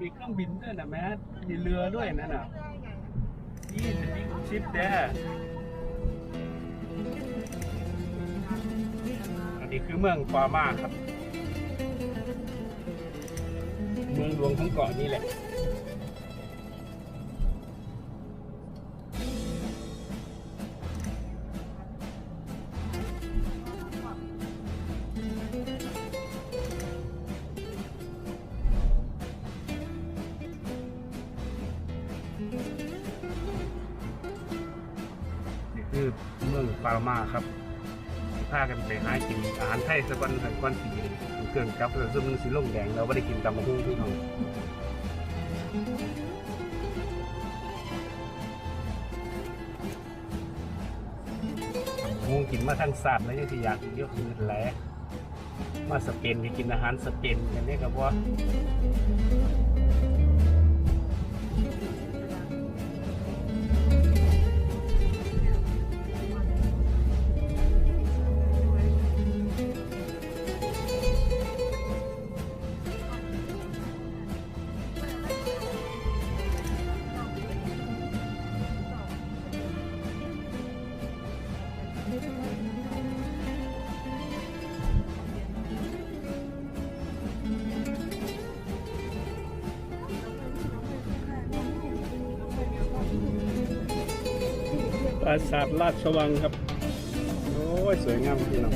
มีเครื่องบินด้วยนะแมสมีเรือด้วยนั่นน่ะยี่สิบชิปแด้อันนี้คือเมืองปามาครับ เมืองหลวงของเกาะนี่แหละ เมืองปามาครับพากันไปหากินอาหารไทยสักวันสักวันสีเครื่องกับแล้วซึ่งมันสีลงแดงเราไม่ได้กินตำมะฮุ่งที่เขาตำมะฮุ่งกินมาทั้งสัตว์แล้วยังที่อยากกินเยอะคือแหลมาสเปนไปกินอาหารสเปนกันเนี่ยครับว่า ราสาทราชวังครับ โอ้ย สวยงามพี่น้อง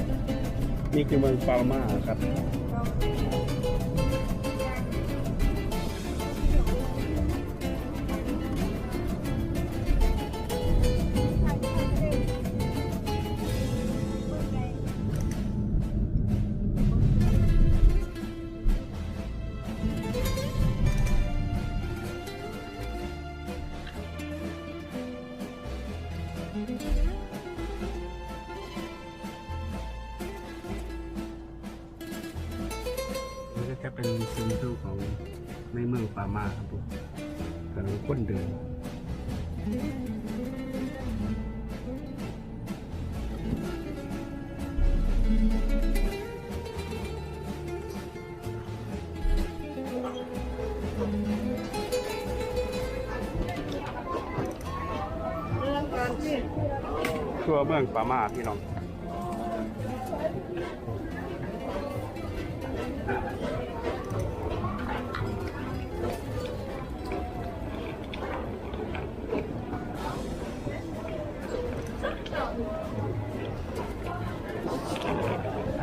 นี่คือเมืองปามาครับ ปามาครับผมกำลังค้นเดินทั่วเมืองปามาพี่น้อง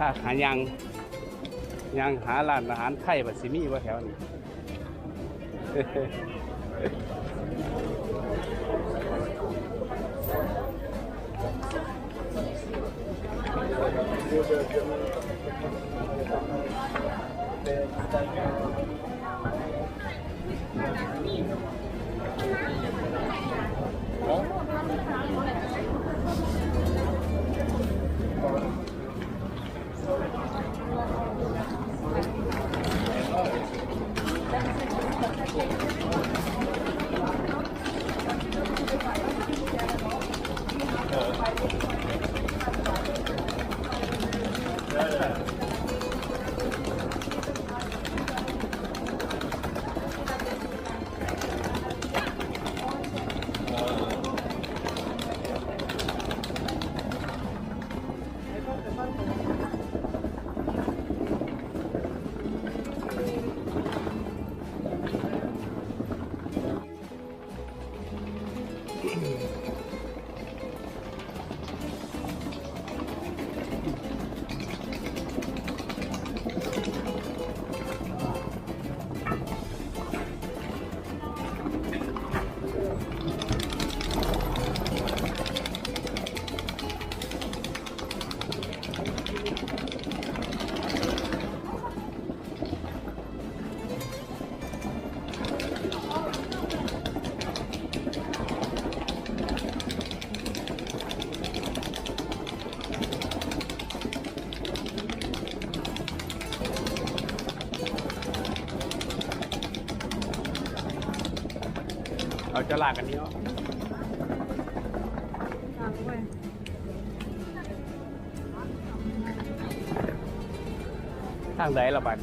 าหายังยังหาร้านอาหารไทยบัดสิมีว่าแถวนี้เร จะหลากกันนี้เนาะทางใดละบัด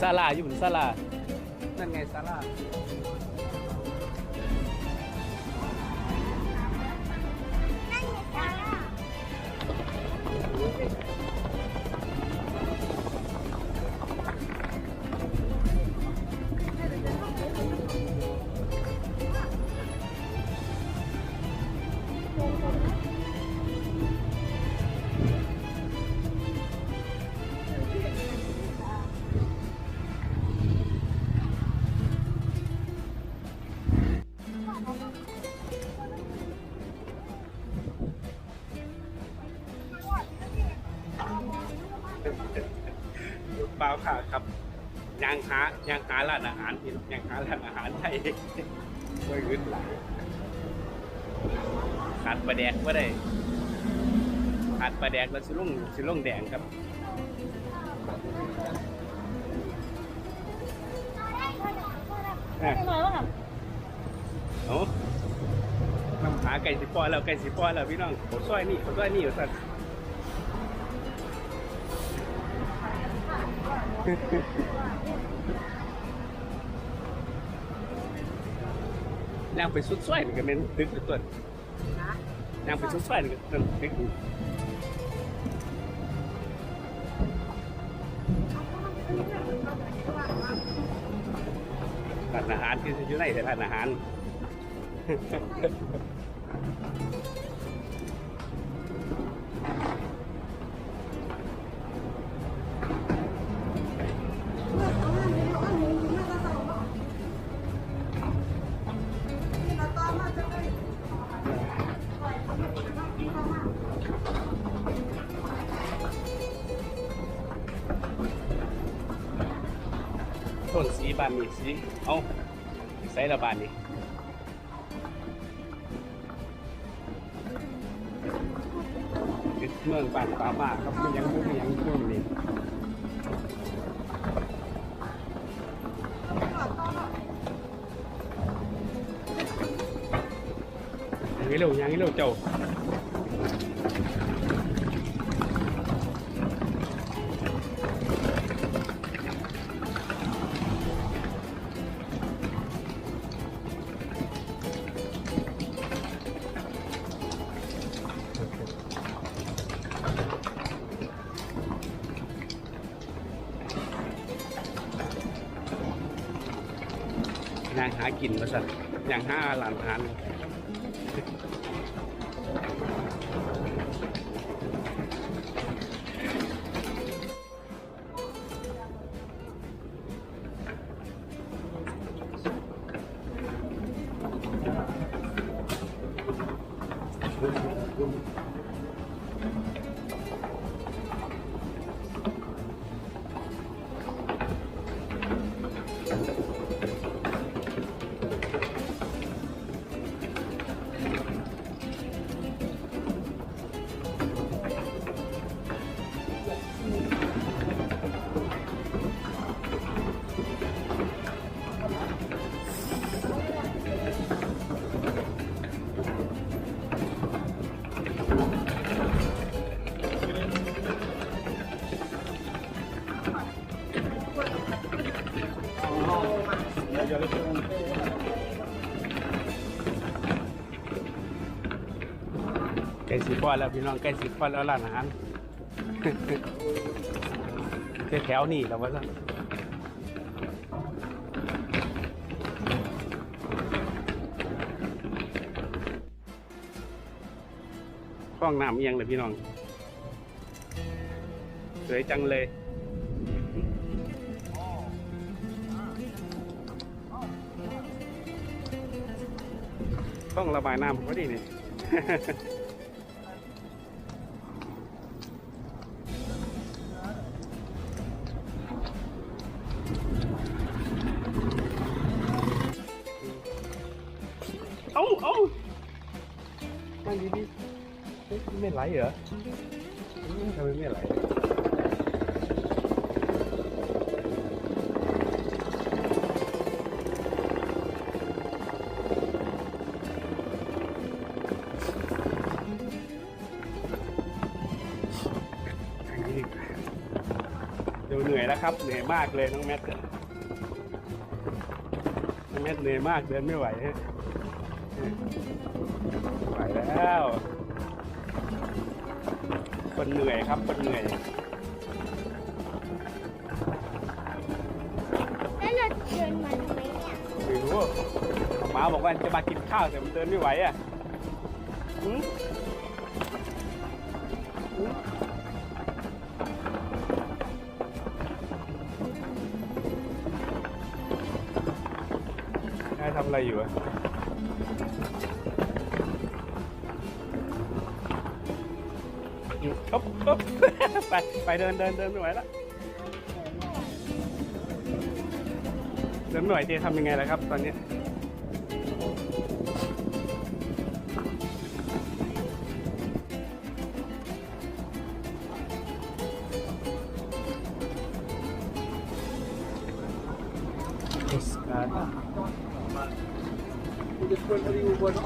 ซาลาอยู่บนซาลานั่นไงซาลา เปล่าค่ะครับยางหายางหาร้านอาหารพี่น้องยางหาร้านอาหารไทยไม่ขึ้นหลายขาดปลาแดกก็ได้ขาดปลาแดกแล้วสิลุ่งสิลุ่งแดงครับอะไม่น้อยว่าโอ้น้ำหาไก่สิปอยแล้วไก่สิปอยแล้วพี่น้องผมซอยนี่ผมซอยนี่อยู่สัตว์ นางไปสุดซอยนี่ก็เป็นตึกอยู่ต้นนางไปสุดซอยนี่ก็เป็นตึกอยู่ร้านอาหารที่อยู่ในแต่ร้านอาหาร บานนี่สีเอาใส่ละบานนี่เมืองบ้านป่ามาครับมันยังมันยังอยู่นี่ยังไงเร็วยังไงเร็วเจ้าางหากินมาสัตว์อย่างห้าหลานทาน ไก่สีฟ้อนแล้วพี่น้องไก่สีฟ้อนแล้วร้านอาหารแถวนี่แล้วว่าซะคล้องน้ำเอียงเลยพี่น้องสวยจังเลย ต้องระบายน้ำพอดีนี่เอาเอานั่งดีๆเฮ้ยไม่ไหลเหรอทำไมไม่ไหล นี้ดีกว่าเหนื่อยแล้วครับเหนื่อยมากเลยน้องแมทน้องแมทเหนื่อยมากเดินไม่ไหวฮะไหวแล้ว คนเหนื่อยครับคนเหนื่อยแล้วเราเดินมันไหมเนี่ยไม่รู้หมาบอกว่าจะมากินข้าวแต่มันเดินไม่ไหวอะหืมหืม อะไรอยู่อะอืมอ๊บอ๊บไปไปเดินเดินเดินไม่ไหวแล้วเดินไม่ไหวเจทำยังไงล่ะครับ ตอนนี้ pues yo